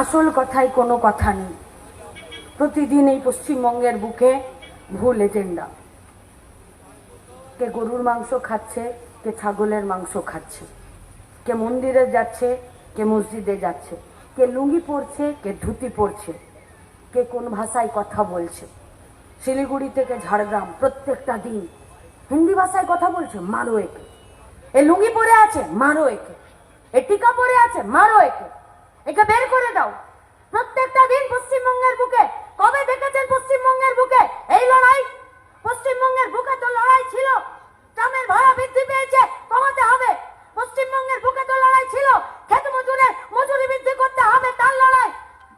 আসল কোনো কথা নেই। প্রতিদিন এই পশ্চিমবঙ্গের বুকে ভুল এজেন্ডা কে গরুর মাংস খাচ্ছে, কে ছাগলের মাংস খাচ্ছে। কে মন্দিরে যাচ্ছে, কে মসজিদে যাচ্ছে। কে লুঙ্গি পরছে, কে ধুতি পরছে। কে কোন ভাষায় কথা বলছে। শিলিগুড়ি থেকে ঝাড়গ্রাম প্রত্যেকটা দিন হিন্দি ভাষায় কথা বলছে, মারো একে। এ লুঙ্গি পরে আছে, মারো একে। এ টিকা পরে আছে, মারো একে। একে বের করে দাও প্রত্যেকটা দিন পশ্চিমবঙ্গের বুকে কবে দেখেছেন পশ্চিমবঙ্গের বুকে এই লড়াই পশ্চিমবঙ্গের বুকে তো লড়াই ছিল ট্রামের ভাড়া বৃদ্ধি পেয়েছে কমাতে হবে পশ্চিমবঙ্গের বুকে তো লড়াই ছিল খেত মজুরের মজুরি বৃদ্ধি করতে হবে তার লড়াই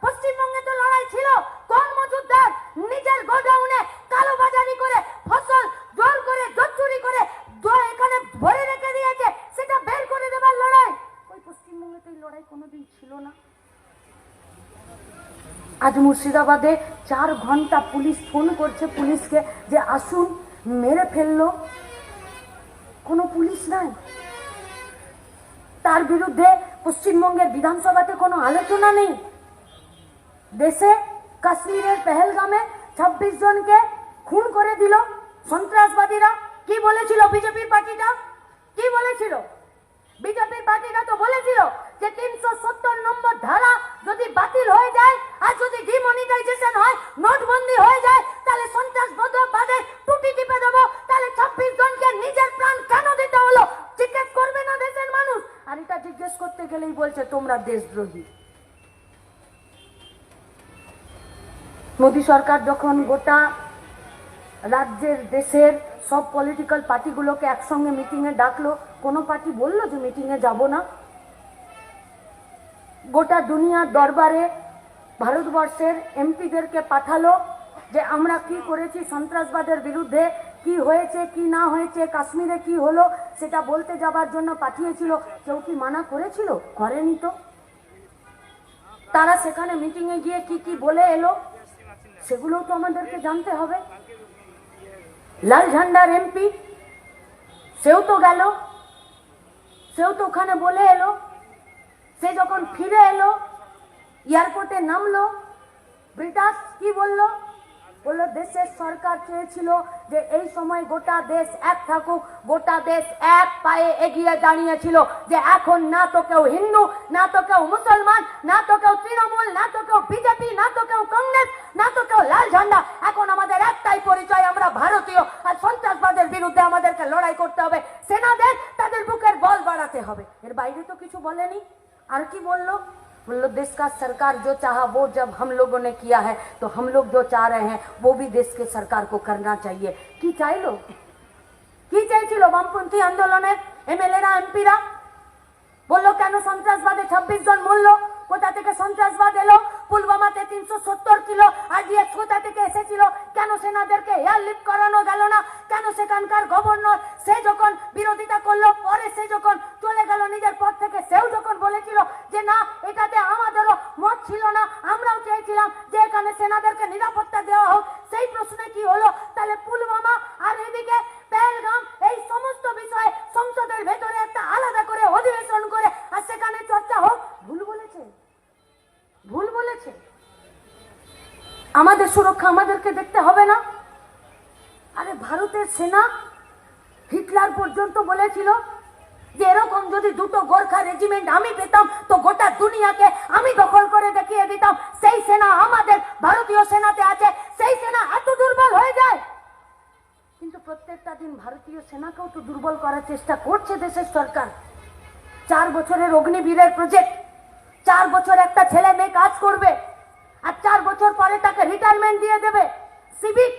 পশ্চিমবঙ্গে তো লড়াই ছিল কোন মজুরদার নিজের গোডাউনে কালো বাজারি করে ফসল জোর করে জোর চুরি করে দ- এখানে ভরে রেখে দিয়েছে সেটা বের করে দেবার লড়াই ওই পশ্চিমবঙ্গে তো এই লড়াই কোনোদিন ছিল না আজ মুর্শিদাবাদে চার ঘণ্টা পুলিশ ফোন করছে পুলিশকে যে আসুন, মেরে ফেলল। কোনো পুলিশ নাই। তার বিরুদ্ধে পশ্চিমবঙ্গের বিধানসভাতে কোনো আলোচনা নেই। দেশে কাশ্মীরের পেহেলগামে ছাব্বিশ জনকে খুন করে দিল সন্ত্রাসবাদীরা। কি বলেছিল বিজেপির পার্টিটা? কি বলেছিল? বিজেপির পার্টিটা তো বলেছিল যে তিনশো সত্তর নম্বর ধারা যদি বাতিল হয়ে যায় আর যদি ডিমনিটাইজেশন হয়, নোটবন্দি হয়ে যায়, তাহলে সন্ত্রাসবাদে টুটি টিপে দেবো। তাহলে ছাব্বিশ জনকে নিজের প্রাণ কেন দিতে হলো? জিজ্ঞেস করবে না দেশের মানুষ? আর এটা জিজ্ঞেস করতে গেলেই বলছে, তোমরা দেশদ্রোহী। মোদী সরকার যখন গোটা রাজ্যের, দেশের সব পলিটিক্যাল পার্টিগুলোকে একসঙ্গে মিটিংয়ে ডাকলো, কোনো পার্টি বলল যে মিটিংয়ে যাব না? গোটা দুনিয়ার দরবারে ভারতবর্ষের এমপিদেরকে পাঠালো যে আমরা কি করেছি সন্ত্রাসবাদের বিরুদ্ধে, কি হয়েছে, কি না হয়েছে, কাশ্মীরে কি হলো, সেটা বলতে যাবার জন্য পাঠিয়েছিল। কেউ কি মানা করেছিল? করেনি তো। তারা সেখানে মিটিংয়ে গিয়ে কি কি বলে এলো, সেগুলোও তো আমাদেরকে জানতে হবে। লাল ঝান্ডার এমপি, সেও তো গেল, সেও তো ওখানে বলে এলো। সে যখন ফিরে এলো, এয়ারপোর্টে নামলো, ব্রিটাস কি বলল? বলল, দেশের সরকার চেয়েছিল যে এই সময় গোটা দেশ এক থাকুক, গোটা দেশ এক পায়ে এগিয়ে দাঁড়িয়েছিল যে এখন না তো কেউ হিন্দু, না তো কেউ মুসলমান, না তো কেউ তৃণমূল, না তো কেউ বিজেপি, না তো কেউ কংগ্রেস, না তো কেউ লাল ঝান্ডা। এখন আমাদের একটাই পরিচয়, আমরা ভারতীয়। আর সন্ত্রাসবাদের বিরুদ্ধে আমাদেরকে লড়াই করতে হবে। সেনাদের তাদের বুকের বল বাড়াতে হবে। এর বাইরে তো কিছু বলেনি। আর কি বললো बोलो देश का सरकार जो चाहा वो जब हम लोगों ने किया है तो हम लोग जो चाह रहे हैं वो भी देश के सरकार को करना चाहिए কি চাইলো কি চাইছিল বামপন্থী আন্দোলনের এমএলএরা এমপিরা বললো কেন সন্ত্রাসবাদে ছাব্বিশ জন মরলো কোথা থেকে সন্ত্রাসবাদ এলো পুলওয়ামাতে তিনশো সত্তর কিলো আরডিএক্স কোথা থেকে এসেছিল। কেন সেনাদেরকে এয়ার লিফট করানো গেল না? কেন সেখানকার গভর্নর সে যখন বিরোধিতা করল, পরে সে যখন চলে গেল নিজের পদ থেকে, সেও যখন বলেছিল যে, না, এটাতে আমাদেরও মত ছিল না, আমরাও চেয়েছিলাম যে, এখানে সেনাদেরকে নিরাপত্তা দেওয়া হোক। সেই প্রশ্নে কি হলো? তাহলে পুলবামা আর এদিকে পেহেলগাম, এই আমাদের সুরক্ষা আমাদেরকে দেখতে হবে না। আরে ভারতের সেনা হিটলার পর্যন্ত বলেছিল যে এরকম যদি দুটো গোর্খা রেজিমেন্ট আমি পেতাম, তো গোটা দুনিয়াকে আমি দখল করে দেখিয়ে দিতাম। সেই সেনা আমাদের ভারতীয় সেনাতে আছে, সেই সেনা এত দুর্বল হয়ে যায়। কিন্তু প্রত্যেকটা দিন ভারতীয় সেনাকেও তো দুর্বল করার চেষ্টা করছে দেশের সরকার। চার বছরের অগ্নিবীরের প্রজেক্ট চার বছর একটা ছেলে মেয়ে কাজ করবে। আর চার বছর পরে তাকে রিটায়ারমেন্ট দিয়ে দেবে। সিভিক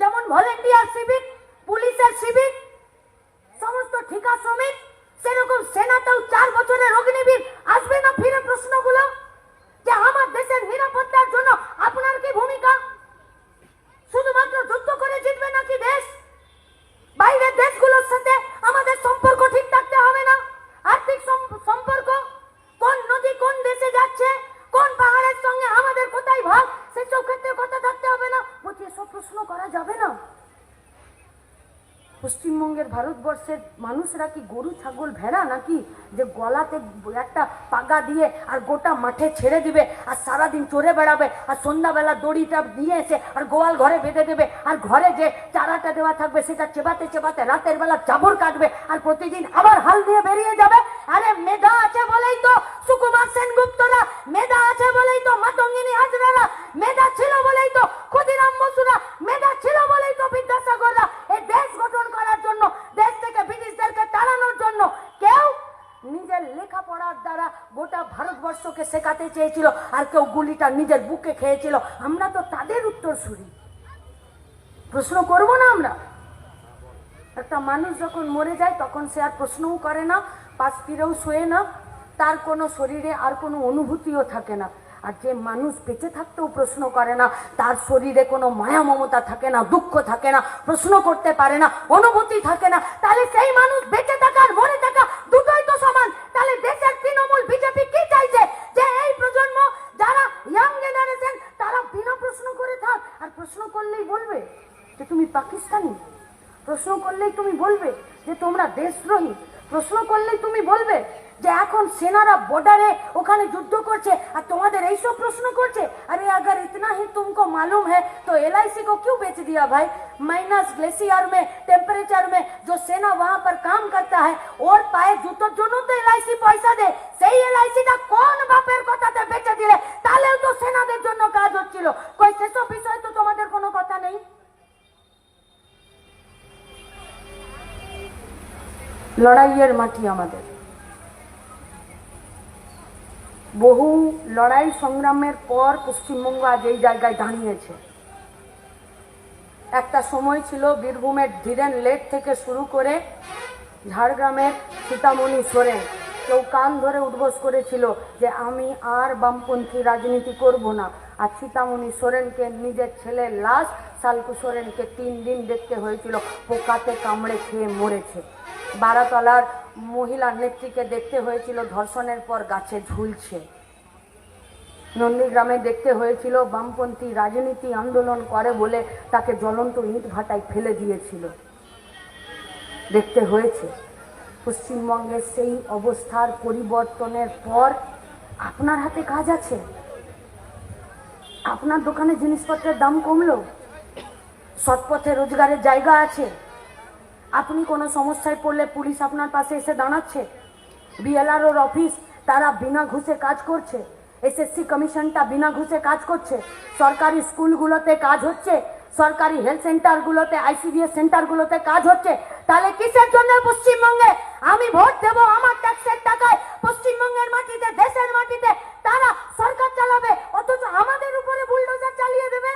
যেমন ভলেন্টিয়ার সিভিক পুলিশের সিভিক সমস্ত ঠিকা শ্রমিক, সেরকম সেনাতেও চার বছরের অগ্নিবীর আসবে না? ফিরে প্রশ্নগুলো যে আমার দেশের নিরাপত্তার জন্য আপনার কি ভূমিকা শুধুমাত্র যুদ্ধ করে জিতবে নাকি দেশ বাইরের দেশগুলোর সাথে আমাদের সম্পর্ক ঠিক থাকতে হবে না আর্থিক সম- সম্পর্ক কোন নদী কোন দেশে যাচ্ছে কোন পাহাড়ের সঙ্গে আমাদের কোথায় ভাগ সেসব ক্ষেত্রে কথা থাকতে হবে না বলছি এসব প্রশ্ন করা যাবে না পশ্চিমবঙ্গের ভারতবর্ষের মানুষরা কি গরু, ছাগল, ভেড়া নাকি যে গলাতে একটা পাগা দিয়ে আর গোটা মাঠে ছেড়ে দিবে আর সারাদিন চড়ে বেড়াবে আর সন্ধ্যাবেলা দড়িটা নিয়ে এসে আর গোয়াল ঘরে বেঁধে দেবে আর ঘরে যে চারাটা দেওয়া থাকবে সেটা চেবাতে চেবাতে রাতের বেলা চাবর কাটবে আর প্রতিদিন আবার হাল দিয়ে বেরিয়ে যাবে? আরে মেধা আছে বলেই তো সুকুমার সেনগুপ্তরা মেধা আছে বলেই তো মাতঙ্গিনী হাজরারা মেধা ছিল বলেই তো ক্ষুদিরাম বসুরা মেধা ছিল বলেই তো বিদ্যাসাগররা এই দেশ গঠন করার জন্য দেশ থেকে ব্রিটিশদেরকে তাড়ানোর জন্য কেউ নিজের দ্বারা গোটা ভারতবর্ষকে শেখাতে চেয়েছিল আর কেউ গুলিটা নিজের বুকে খেয়েছিল। আমরা তো তাদের উত্তর শুনি। প্রশ্ন করব না আমরা? একটা মানুষ যখন মরে যায়, তখন সে আর প্রশ্নও করে না, পাশ ফিরেও শোয়ে না, তার কোনো শরীরে আর কোনো অনুভূতিও থাকে না। আর যে মানুষ বেঁচে থাকতেও প্রশ্ন করে না, তার শরীরে কোনো মায়া মমতা থাকে না, দুঃখ থাকে না, প্রশ্ন করতে পারে না, অনুভূতি থাকে না, তাহলে সেই মানুষ বেঁচে থাকা আর মরে থাকা দুটোই তো সমান। তাহলে দেশের তৃণমূল বিজেপি কি চাইছে? যে এই প্রজন্ম যারা ইয়াং জেনারেশন তারা বিনা প্রশ্ন করে থাক। আর প্রশ্ন করলেই বলবে যে তুমি পাকিস্তানি। প্রশ্ন করলেই তুমি বলবে যে তোমরা দেশদ্রোহী। প্রশ্ন করলেই তুমি বলবে যে এখন সেনারা বর্ডারে ওখানে যুদ্ধ করছে আর তোমাদের এইসব প্রশ্ন করছে अरे अगर इतना ही तुमको मालूम है तो एल को क्यों बेच दिया भाई माइनस ग्लेशियर में टेम्परेचर में जो सेना वहां पर काम करता है और পায়ে জুতোর জন্য তো এলআইসি পয়সা দেয় সেই এলআইসিটা কোন বাপের কথাতে বেচে দিলে তাহলেও তো সেনাদের জন্য কাজ হচ্ছিল কই সেসব বিষয়ে তো তোমাদের কোনো কথা নেই লড়াইয়ের মাটি আমাদের বহু লড়াই সংগ্রামের পর পশ্চিমবঙ্গ আজ এই জায়গায় দাঁড়িয়েছে। একটা সময় ছিল বীরভূমের ধীরেন লেক থেকে শুরু করে ঝাড়গ্রামের সীতামণি সোরেন। কেউ কান ধরে উদ্বোস করেছিল যে আমি আর বামপন্থী রাজনীতি করব না। আর সীতামণি সোরেনকে নিজের ছেলের লাশ, সালকু সোরেনকে তিন দিন দেখতে হয়েছিল, পোকাতে কামড়ে খেয়ে মরেছে। বারাতলার মহিলা নেত্রীকে দেখতে হয়েছিল, ধর্ষণের পর গাছে ঝুলছে। নন্দীগ্রামে দেখতে হয়েছিল, বামপন্থী রাজনীতি আন্দোলন করে বলে তাকে জ্বলন্ত ইট ভাটায় ফেলে দিয়েছিল। দেখতে হয়েছে পশ্চিমবঙ্গের সেই অবস্থার পরিবর্তনের পর আপনার হাতে কাজ আছে? আপনার দোকানে জিনিসপত্রের দাম কমলো? সৎপথে রোজগারের জায়গা আছে? আপনি কোনো সমস্যায় পড়লে পুলিশ আপনার পাশে এসে দাঁড়াচ্ছে? বিএলআরওর অফিস, তারা বিনা ঘুষে কাজ করছে। এসএসসি কমিশনটা বিনা ঘুষে কাজ করছে। সরকারি স্কুলগুলোতে কাজ হচ্ছে। সরকারি হেলথ সেন্টারগুলোতে, আইসিডিএস সেন্টারগুলোতে কাজ হচ্ছে। তাহলে কিসের জন্য পশ্চিমবঙ্গে আমি ভোট দেব আমার ট্যাক্সের টাকায়? পশ্চিমবঙ্গের মাটিতে, দেশের মাটিতে তারা সরকার চালাবে? অথচ আমাদের উপরে বুলডোজার চালিয়ে দেবে?